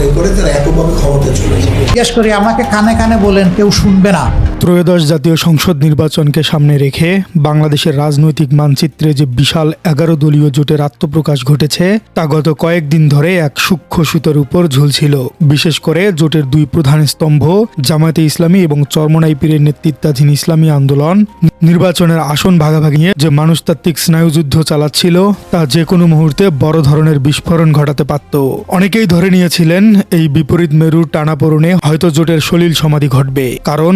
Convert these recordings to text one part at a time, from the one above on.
মনে করে তারা এককভাবে ক্ষমতায় চলে যাবে। জিজ্ঞেস করি, আমাকে কানে কানে বলেন, কেউ শুনবে না। ত্রয়োদশ জাতীয় সংসদ নির্বাচনকে সামনে রেখে বাংলাদেশের রাজনৈতিক মানচিত্রে যে বিশাল এগারো দলীয় জোটের আত্মপ্রকাশ ঘটেছে, তা গত কয়েকদিন ধরে এক সূক্ষ্ম সুতোর উপর ঝুলছিল। বিশেষ করে জোটের দুই প্রধান স্তম্ভ, জামায়াতে ইসলামী এবং চরমনাই পীরের নেতৃত্বাধীন ইসলামী আন্দোলন, নির্বাচনের আসন ভাগাভাগি নিয়ে যে মানুষতাত্ত্বিক স্নায়ুযুদ্ধ চালাচ্ছিল, তা যে কোনো মুহূর্তে বড় ধরনের বিস্ফোরণ ঘটাতে পারত। অনেকেই ধরে নিয়েছিলেন, এই বিপরীত মেরুর টানাপোড়নে হয়তো জোটের সলিল সমাধি ঘটবে, কারণ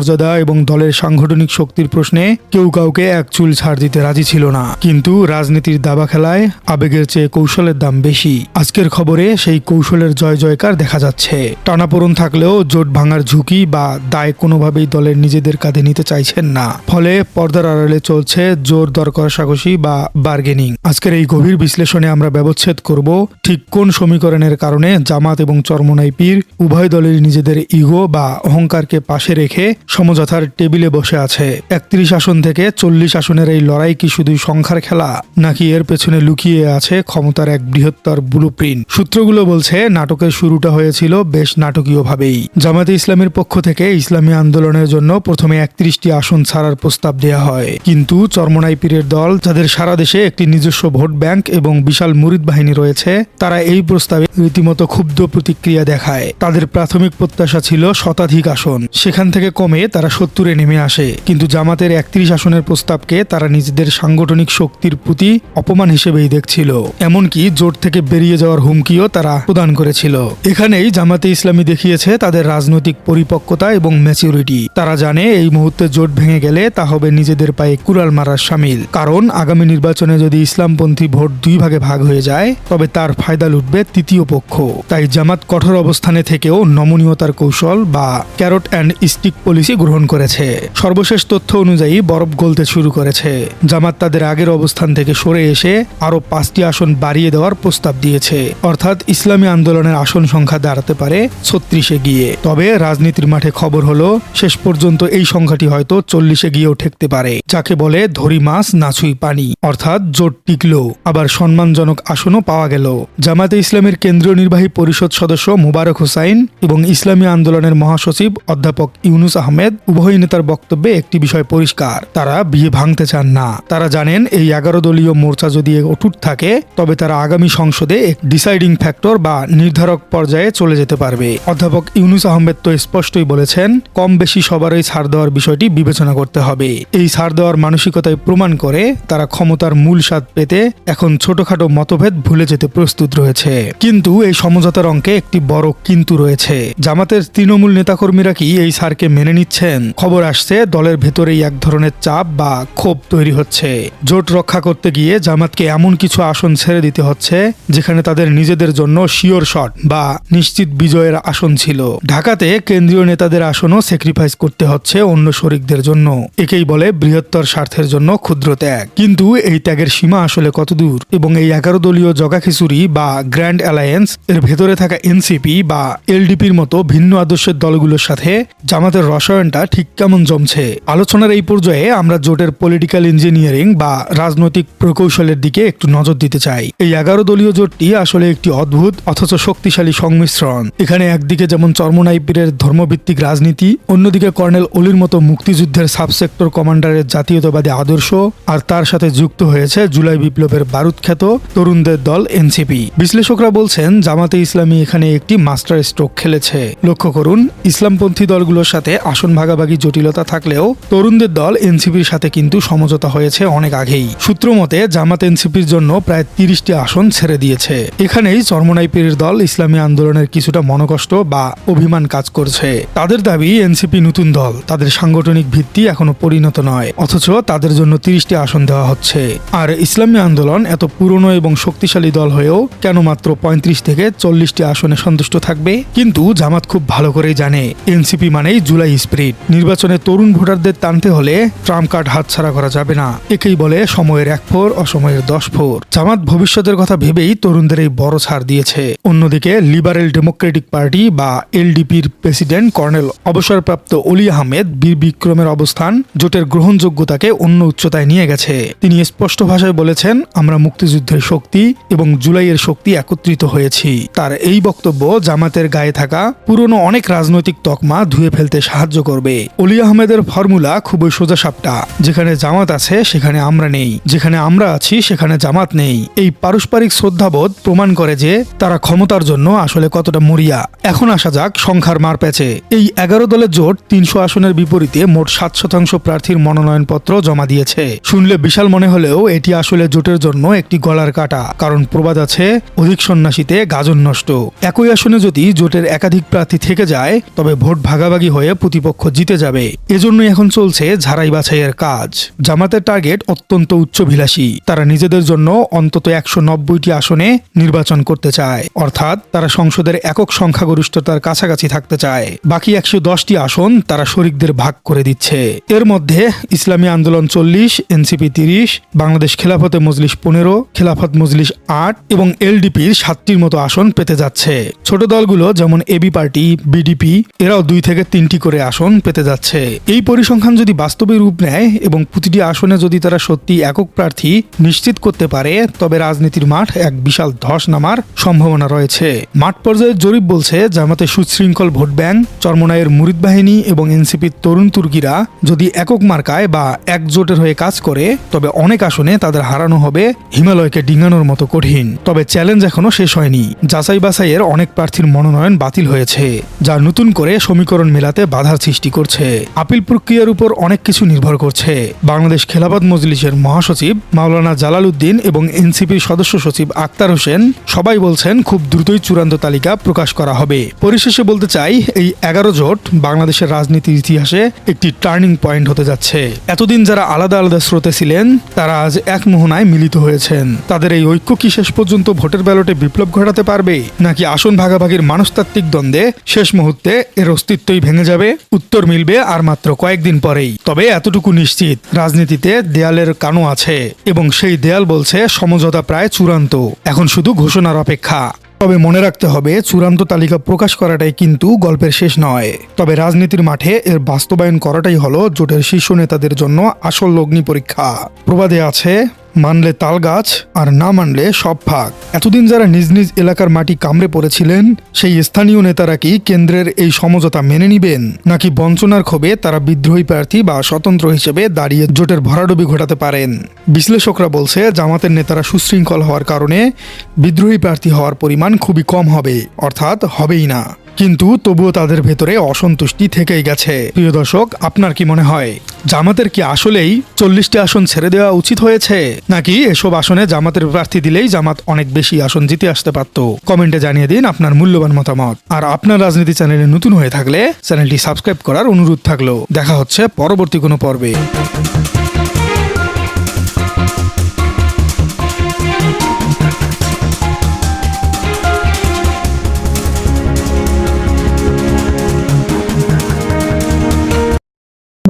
আত্মমর্যাদা এবং দলের সাংগঠনিক শক্তির প্রশ্নে কেউ কাউকে এক চুল ছাড় দিতে রাজি ছিল না। কিন্তু রাজনীতির দাবা খেলায় আবেগের চেয়ে কৌশলের দাম বেশি। আজকের খবরে সেই কৌশলের জয় জয়কার দেখা যাচ্ছে। টানাপোড়ন থাকলেও জোট ভাঙার ঝুঁকি বা দায় কোনোভাবেই দলের নিজেদের কাঁধে নিতে চাইছেন না। ফলে পর্দার আড়ালে চলছে জোর দর কষাকষি বা বার্গেনিং। আজকের এই গভীর বিশ্লেষণে আমরা ব্যবচ্ছেদ করব ঠিক কোন সমীকরণের কারণে জামাত এবং চরমনাই পীর উভয় দলের নিজেদের ইগো বা অহংকারকে পাশে রেখে সমঝোতার টেবিলে বসে আছে একত্রিশ আসন থেকে চল্লিশ আসনের এই লড়াই কি শুধুই সংখ্যার খেলা, নাকি এর পেছনে লুকিয়ে আছে ক্ষমতার এক বৃহত্তর ব্লু সূত্রগুলো বলছে, নাটকের শুরুটা হয়েছিল বেশ নাটকীয়ভাবেই। জামাতে ইসলামের পক্ষ থেকে ইসলামী আন্দোলনের জন্য প্রথমে একত্রিশটি আসন ছাড়ার প্রস্তাব দেওয়া হয়। কিন্তু চরমনাই পীরের দল, যাদের সারা দেশে একটি নিজস্ব ভোট ব্যাংক এবং বিশাল মুরিদ বাহিনী রয়েছে, তারা এই প্রস্তাবে রীতিমতো ক্ষুব্ধ প্রতিক্রিয়া দেখায়। তাদের প্রাথমিক প্রত্যাশা ছিল শতাধিক আসন। সেখান থেকে কমে তারা সত্তরে নেমে আসে। কিন্তু জামাতের একত্রিশ আসনের প্রস্তাবকে তারা নিজেদের সাংগঠনিক শক্তির প্রতি অপমান হিসেবেই দেখছিল। এমনকি জোট থেকে বেরিয়ে যাওয়ার হুমকিও তারা প্রদান করেছিল। এখানেই জামাতে ইসলামী দেখিয়েছে তাদের রাজনৈতিক পরিপক্কতা এবং ম্যাচিউরিটি তারা জানে এই মুহূর্তে জোট ভেঙে গেলে তা হবে নিজেদের পায়ে কুড়াল মারার সামিল। কারণ আগামী নির্বাচনে যদি ইসলামপন্থী ভোট দুই ভাগে ভাগ হয়ে যায়, তবে তার ফায়দা লুটবে তৃতীয় পক্ষ। তাই জামাত কঠোর অবস্থানে থেকেও নমনীয়তার কৌশল বা ক্যারট অ্যান্ড স্টিক পলিসি গ্রহণ করেছে। সর্বশেষ তথ্য অনুযায়ী বরফ গলতে শুরু করেছে। জামাত তাদের আগের অবস্থান থেকে সরে এসে আরও পাঁচটি আসন বাড়িয়ে দেওয়ার প্রস্তাব দিয়েছে। অর্থাৎ ইসলামী আন্দোলনের আসন সংখ্যা দাঁড়াতে পারে ছত্রিশে গিয়ে। তবে রাজনীতির মাঠে খবর হলো, শেষ পর্যন্ত এই সংখ্যাটি হয়তো চল্লিশে গিয়েও ঠেকতে পারে। যাকে বলে ধরি মাছ নাছুই পানি। অর্থাৎ জোট টিকলো। আবার সম্মানজনক আসনও পাওয়া গেল। জামাতে ইসলামের কেন্দ্রীয় নির্বাহী পরিষদ সদস্য মুবারক হোসাইন এবং ইসলামী আন্দোলনের মহাসচিব অধ্যাপক ইউনুস আহমেদ উভয় নেতার বক্তব্যে একটি বিষয় পরিষ্কার, তারা বিয়ে ভাঙতে চান না। তারা জানেন এই এগারো দলীয় মোর্চা যদি অটুট থাকে, তবে তারা আগামী সংসদে এক ডিসাইডিং ফ্যাক্টর বা নির্ধারক পর্যায়ে চলে যেতে পারবে। অধ্যাপক ইউনুস আহমেদ তো স্পষ্টই বলেছেন, কম বেশি সবারই ছাড় দেওয়ার বিষয়টি বিবেচনা করতে হবে। এই ছাড় দেওয়ার মানসিকতায় প্রমাণ করে তারা ক্ষমতার মূল স্বাদ পেতে এখন ছোটখাটো মতভেদ ভুলে যেতে প্রস্তুত রয়েছে। কিন্তু এই সমঝোতার অঙ্কে একটি বড় কিন্তু রয়েছে। জামাতের তৃণমূল নেতাকর্মীরা কি এই সারকে মেনে নিচ্ছেন। খবর আসছে, দলের ভেতরেই এক ধরনের চাপ বা ক্ষোভ তৈরি হচ্ছে। জোট রক্ষা করতে গিয়ে জামাতকে এমন কিছু আসন ছেড়ে দিতে হচ্ছে, যেখানে তাদের নিজেদের জন্য শিওর শট বা নিশ্চিত বিজয়ের আসন ছিল। ঢাকাতে কেন্দ্রীয় নেতাদের আসনও স্যাক্রিফাইস করতে হচ্ছে অন্য শরিকদের জন্য। একেই বলে বৃহত্তর স্বার্থের জন্য ক্ষুদ্র ত্যাগ। কিন্তু এই ত্যাগের সীমা আসলে কতদূর? এবং এই এগারো দলীয় জগাখিচুরি বা গ্র্যান্ড অ্যালায়েন্স, এর ভেতরে থাকা এনসিপি বা এলডিপির মতো ভিন্ন আদর্শের দলগুলোর সাথে জামাতের রসায়নটা ঠিক কেমন জমছে? আলোচনার এই পর্যায়ে আমরা জোটের পলিটিক্যাল ইঞ্জিনিয়ারিং বা রাজনৈতিক প্রকৌশলের দিকে একটু নজর দিতে চাই। এই এগারো দলীয় জোটটি আসলে একটি অদ্ভুত অথচ শক্তিশালী সংমিশ্রণ। এখানে একদিকে যেমন চর্মনাইপিরের ধর্মভিত্তিক রাজনীতি, অন্যদিকে কর্নেল অলির মতো মুক্তিযুদ্ধের সাবসেক্টর কমান্ডারের জাতীয়তাবাদী আদর্শ, আর তার সাথে যুক্ত হয়েছে জুলাই বিপ্লবের বারুদখ্যাত তরুণদের দল এনসিপি। বিশ্লেষকরা বলছেন, জামাতে ইসলামী এখানে একটি মাস্টার স্ট্রোক খেলেছে। লক্ষ্য করুন, ইসলামপন্থী দলগুলোর সাথে আসন ভাগাভাগি জটিলতা থাকলেও তরুণদের দল এনসিপির সাথে কিন্তু সমঝোতা হয়েছে অনেক আগেই। সূত্র মতে, জামাত এনসিপির জন্য প্রায় তিরিশটি আসন ছেড়ে দিয়েছে। এখানেই চরমনাই পীরের দল ইসলামী আন্দোলনের কিছুটা মনকষ্ট বা অভিমান কাজ করছে। তাদের দাবি, এনসিপি নতুন দল। তাদের সাংগঠনিক ভিত্তি এখনও পরিণত নয়। অথচ তাদের জন্য তিরিশটি আসন দেওয়া হচ্ছে। আর ইসলামী আন্দোলন এত পুরনো এবং শক্তিশালী দল হয়েও কেন মাত্র পঁয়ত্রিশ থেকে চল্লিশটি আসনে সন্তুষ্ট থাকবে? কিন্তু জামাত খুব ভালো করেই জানে। এনসিপি মানেই জুলাই স্পিরিট। নির্বাচনে তরুণ ভোটারদের টানতে হলে ট্রাম্প কার্ড হাতছাড়া করা যাবে না। একেই বলে সময়ের এক ফোর, অসময়ের দশ ফোর। জামাত ভবিষ্যতের কথা ভেবেই তরুণদের এই বড় ছাড় দিয়েছে। অন্যদিকে লিবারেল ডেমোক্রেটিক পার্টি বা এলডিপির প্রেসিডেন্ট কর্নেল অবসরপ্রাপ্ত অলি আহমেদ বীর বিক্রমের অবস্থান, জোটের গ্রহণযোগ্যতাকে অন্য উচ্চতায় নিয়ে গেছে। তিনি স্পষ্ট ভাষায় বলেছেন, আমরা মুক্তিযুদ্ধের শক্তি এবং জুলাইয়ের শক্তি একত্রিত হয়েছি। তার এই বক্তব্য জামাতের গায়ে থাকা পুরনো অনেক রাজনৈতিক তকমা ধুয়ে ফেলতে সাহায্য করবে। অলি আহমেদের ফর্মুলা খুবই সোজা সাপটা যেখানে জামাত আছে, সেখানে আমরা নেই। যেখানে আমরা আছি, সেখানে জামাত নেই। এই পারস্পরিক শ্রদ্ধাবোধ প্রমাণ করে যে তারা ক্ষমতার জন্য আসলে কতটা মরিয়া। এখন আসা যাক সংখ্যার মার প্যাচে এই এগারো দলের জোট তিনশো আসনের বিপরীতে মোট সাত শতাংশ প্রার্থীর মনোনয়নপত্র জমা দিয়েছে। শুনলে বিশাল মনে হলেও এটি আসলে জোটের জন্য একটি গলার কাটা। কারণ প্রবাদ আছে, অধিক সন্ন্যাসীতে গাজন নষ্ট। একই আসনে যদি জোটের একাধিক প্রার্থী থেকে যায়, তবে ভোট ভাগাভাগি হয়ে প্রতিপক্ষ জিতে যাবে। এজন্যই এখন চলছে ঝাড়াই বাছাইয়ের কাজ। জামাতের টার্গেট অত্যন্ত উচ্চভিলাষী। তারা নিজেদের জন্য অন্তত একশো নব্বইটি আসনে নির্বাচন করতে চায়। অর্থাৎ তারা সংসদের একক সংখ্যাগরিষ্ঠতার কাছাকাছি থাকতে চায়। বাকি একশো দশটি আসন তারা শরিকদের ভাগ করে দিচ্ছে। এর মধ্যে ইসলামী আন্দোলন চল্লিশ, এনসিপি তিরিশ, বাংলাদেশ খেলাফতে মজলিস পনেরো, খেলাফত মজলিস আট এবং এলডিপির সাতটির মতো আসন পেতে যাচ্ছে। ছোট দলগুলো যেমন এবি পার্টি, বিডিপি, এরাও দুই থেকে তিনটি করে আসন পেতে যাচ্ছে। এই পরিসংখ্যান যদি বাস্তবে রূপ নেয় এবং প্রতিটি আসনে যদি তারা সত্যি একক প্রার্থী নিশ্চিত করতে পারে, তবে রাজনীতির মাঠ এক বিশাল ধস নামার সম্ভাবনা রয়েছে। মাঠ পর্যায়ের জরিপ বলছে, জামাতে সুশৃঙ্খল ভোট ব্যাংক চরমনায়ের মুরিদ বাহিনী এবং এনসিপির তরুণ তুর্কিরা যদি একক মার্কায় বা একজোটের হয়ে কাজ করে, তবে অনেক আসনে তাদের হারানো হবে হিমালয়কে ডিঙানোর মতো কঠিন। তবে চ্যালেঞ্জ এখনও শেষ হয়নি। যাচাই বাছাইয়ের অনেক প্রার্থীর মনোনয়ন বাতিল হয়েছে, যা নতুন করে সমীকরণ মেলাতে বাধার সৃষ্টি করছে। আপিল প্রক্রিয়ার উপর অনেক কিছু নির্ভর করছে। বাংলাদেশ খেলাফত মজলিসের মহাসচিব, মাওলানা জালাল উদ্দিন এবং এনসিপির সদস্য সচিব আক্তার হোসেন সবাই বলছেন, খুব দ্রুতই চূড়ান্ত তালিকা প্রকাশ করা হবে। পরিশেষে বলতে চাই, এই এগারো জোট বাংলাদেশের রাজনীতির ইতিহাসে একটি টার্নিং পয়েন্ট হতে যাচ্ছে। এতদিন যারা আলাদা আলাদা স্রোতে ছিলেন, তারা আজ এক মোহনায় মিলিত হয়েছেন। তাদের এই ঐক্য কি শেষ পর্যন্ত ভোটের ব্যালটে বিপ্লব ঘটাতে পারবে? নাকি আসন ভাগাভাগির মানসতাত্ত্বিক দ্বন্দ্বে শেষ মুহূর্তে এর অস্তিত্বই ভেঙে যাবে? উত্তর মিলবে আর মাত্র কয়েকদিন পরেই। তবে এতটুকু নিশ্চিত, রাজনীতিতে দেয়ালের কানো আছে এবং সেই দেয়াল বলছে সমঝোতা প্রায় চূড়ান্ত। এখন শুধু ঘোষণার অপেক্ষা। তবে মনে রাখতে হবে, চূড়ান্ত তালিকা প্রকাশ করাটাই কিন্তু গল্পের শেষ নয়। তবে রাজনীতির মাঠে এর বাস্তবায়ন করাটাই হলো জোটের শীর্ষ নেতাদের জন্য আসল লগ্নি পরীক্ষা প্রবাদে আছে মানলে তাল গাছ আর না মানলে সব ফাঁক। এতদিন যারা নিজ নিজ এলাকার মাটি কামড়ে পড়েছিলেন, সেই স্থানীয় নেতারা কি কেন্দ্রের এই সমঝোতা মেনে নিবেন? নাকি বঞ্চনার ক্ষোভে তারা বিদ্রোহী প্রার্থী বা স্বতন্ত্র হিসেবে দাঁড়িয়ে জোটের ভরাডুবি ঘটাতে পারেন? বিশ্লেষকরা বলছে, জামাতের নেতারা সুশৃঙ্খল হওয়ার কারণে বিদ্রোহী প্রার্থী হওয়ার পরিমাণ খুবই কম হবে, অর্থাৎ হবেই না। কিন্তু তবুও তাদের ভেতরে অসন্তুষ্টি থেকেই গেছে। প্রিয় দর্শক, আপনার কি মনে হয়, জামাতের কি আসলেই চল্লিশটি আসন ছেড়ে দেওয়া উচিত হয়েছে? নাকি এসব আসনে জামাতের প্রার্থী দিলেই জামাত অনেক বেশি আসন জিতে আসতে পারত? কমেন্টে জানিয়ে দিন আপনার মূল্যবান মতামত। আর আপনার রাজনীতি চ্যানেলে নতুন হয়ে থাকলে চ্যানেলটি সাবস্ক্রাইব করার অনুরোধ থাকল দেখা হচ্ছে পরবর্তী কোনো পর্বে।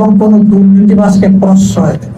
এবং কোনো দুর্নীতিবাজকে প্রশ্রয় দেয়